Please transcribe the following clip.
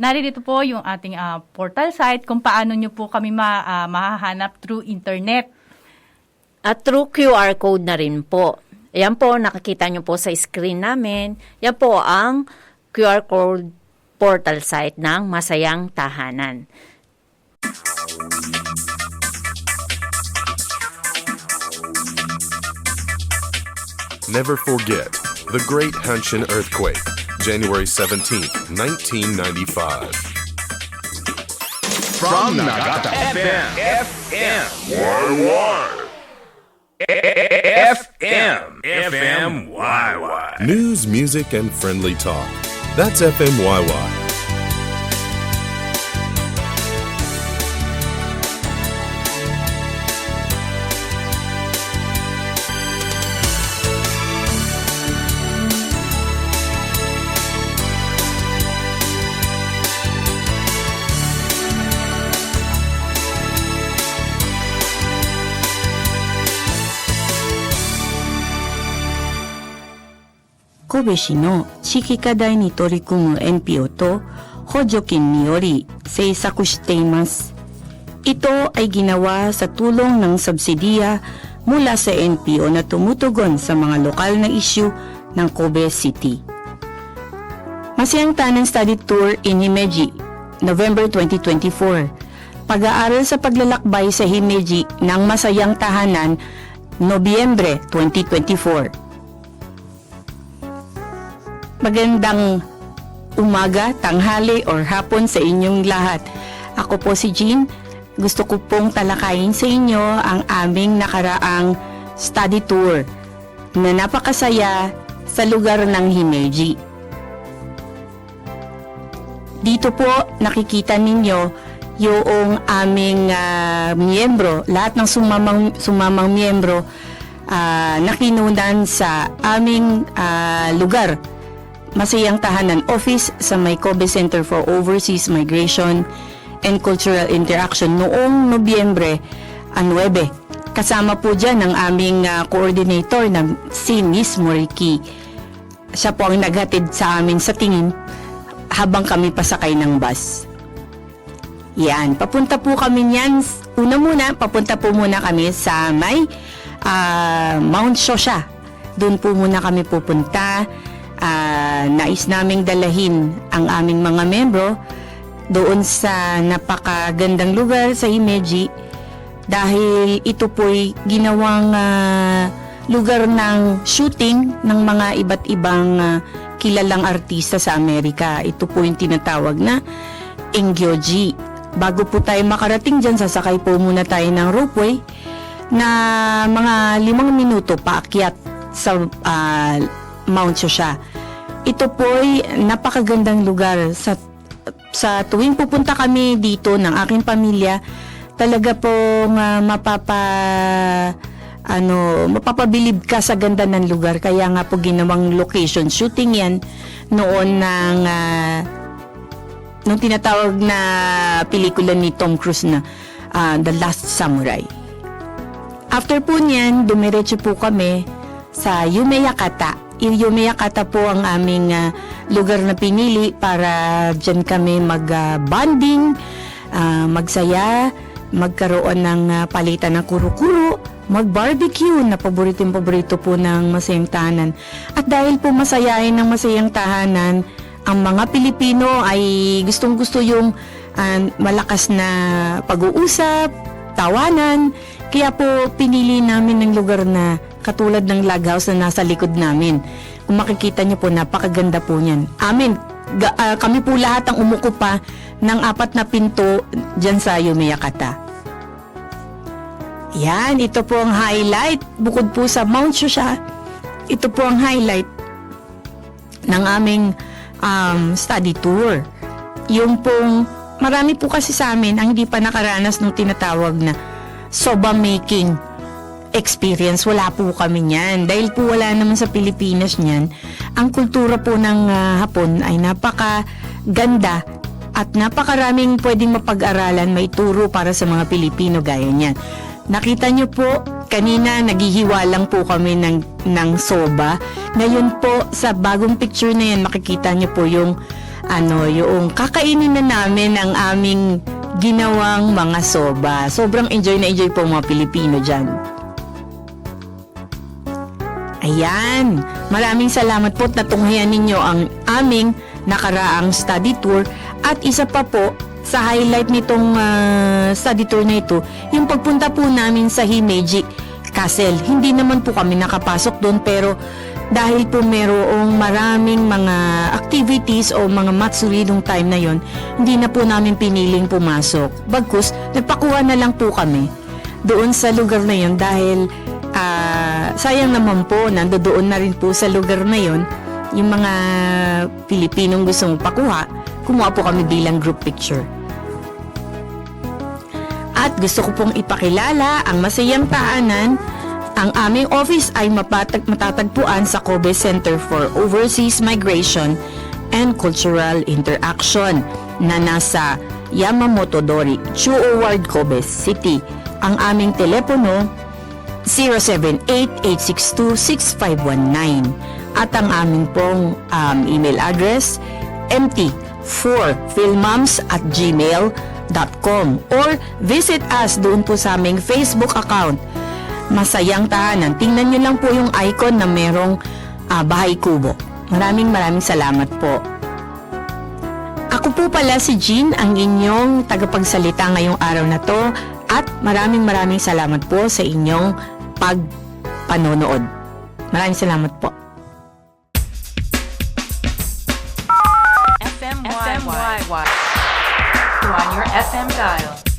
Naririto po yung ating ah, portal site kung paano nyo po kami ma, ah, mahahanap through internet. At through QR code na rin po. Ayan po, nakikita nyo po sa screen namin. Yan po ang QR code portal site ng Masayang Tahanan. Never forget the Great Hanshin Earthquake, January 17th, 1995. From Nagata FM. FM. YY. FM. FMYY. News, music, and friendly talk. That's FMYY. Kobe 市の地域課題に取り組む NPO と補助金により制作しています。Ito ay ginawa sa tulong ng subsidiya mula sa NPO na tumutugon sa mga lokal na issue ng Kobe City. Masayang Tanan Study Tour in Himeji, November 2024. Pag-aaral sa paglalakbay sa Himeji ng Masayang Tahanan, Nobyembre 2024. Magandang umaga, tanghali, or hapon sa inyong lahat. Ako po si Jean. Gusto ko pong talakayin sa inyo ang aming nakaraang study tour na napakasaya sa lugar ng Himeji. Dito po nakikita ninyo yung aming ah, miyembro, lahat ng sumamang, sumamang miyembro ah, nakinunan sa aming ah, lugar Masayang Tahanan Office sa may Kobe Center for Overseas Migration and Cultural Interaction noong Nobyembre 9. Kasama po dyan ang aming ah, coordinator na si Miss Moriki. Siya po ang naghatid sa amin sa tingin habang kami pasakay ng bus. Yan, papunta po kami niyan. Una muna, papunta po muna kami sa may ah, Mount Shosha. Doon po muna kami pupunta. Ah, nais naming dalahin ang aming mga membro doon sa napakagandang lugar sa Himeji dahil ito po'y ginawang ah, lugar ng shooting ng mga iba't ibang ah, kilalang artista sa Amerika. Ito po yung tinatawag na Engyoji. Bago po tayo makarating dyan, sasakay po muna tayo ng ropeway na mga limang minuto paakyat sa ah, Mount Shosha. Ito po'y napakagandang lugar sa sa tuwing pupunta kami dito ng aking pamilya, talaga pong ah, mapapa ano, mapapabilib ka sa ganda ng lugar. Kaya nga po ginawang location shooting yan noon ng ah, nung tinatawag na pelikula ni Tom Cruise na ah, The Last Samurai. After po niyan, dumiretso po kami sa Yumeyakata. Yung Yumeyakata po ang aming ah, lugar na pinili para dyan kami mag-bonding, ah, magsaya, magkaroon ng ah, palitan ng kuro-kuro, mag-barbecue na paborito-paborito po ng masayang tahanan. At dahil po masayain ng masayang tahanan, ang mga Pilipino ay gustong-gusto yung ah, malakas na pag-uusap, tawanan. Kaya po pinili namin ng lugar na katulad ng log house na nasa likod namin. Kung makikita niyo po, napakaganda po niyan. Amin, ga- ah, kami po lahat ang umuko pa ng apat na pinto dyan sa Yumeyakata. Yan, ito po ang highlight. Bukod po sa Mount Shosha, ito po ang highlight ng aming um, study tour. Yung pong, marami po kasi sa amin ang hindi pa nakaranas ng tinatawag na soba making experience. Wala po kami niyan. Dahil po wala naman sa Pilipinas niyan, ang kultura po ng ah, Hapon ay napaka ganda at napakaraming pwedeng mapag-aralan, may turo para sa mga Pilipino gaya niyan. Nakita niyo po, kanina naghihiwa lang po kami ng, ng soba. Ngayon po, sa bagong picture na yan, makikita niyo po yung ano, yung kakainin na namin ang aming ginawang mga soba. Sobrang enjoy na enjoy po mga Pilipino dyan. Ayan, maraming salamat po at natunghayan ninyo ang aming nakaraang study tour at isa pa po sa highlight nitong ah, study tour na ito, yung pagpunta po namin sa Himeji Castle. Hindi naman po kami nakapasok doon pero dahil po merong maraming mga activities o mga matsuri time na yon, hindi na po namin piniling pumasok. Bagkus, nagpakuha na lang po kami doon sa lugar na yon dahil ah, sayang naman po, nandoon na rin po sa lugar na yon yung mga Pilipinong gustong pakuha, kumuha po kami bilang group picture. At gusto ko pong ipakilala ang masayang taanan. Ang aming office ay mapatag matatagpuan sa Kobe Center for Overseas Migration and Cultural Interaction na nasa Yamamoto Dori, Chuo Ward, Kobe City. Ang aming telepono 078-862-6519 at ang aming pong um, email address mt4filmams at gmail.com or visit us doon po sa aming Facebook account Masayang Tahanan. Tingnan nyo lang po yung icon na merong ah, bahay kubo. Maraming maraming salamat po. Ako po pala si Jean, ang inyong tagapagsalita ngayong araw na to at maraming maraming salamat po sa inyong pagpanonood. Maraming salamat po. FM YY. On your FM dial.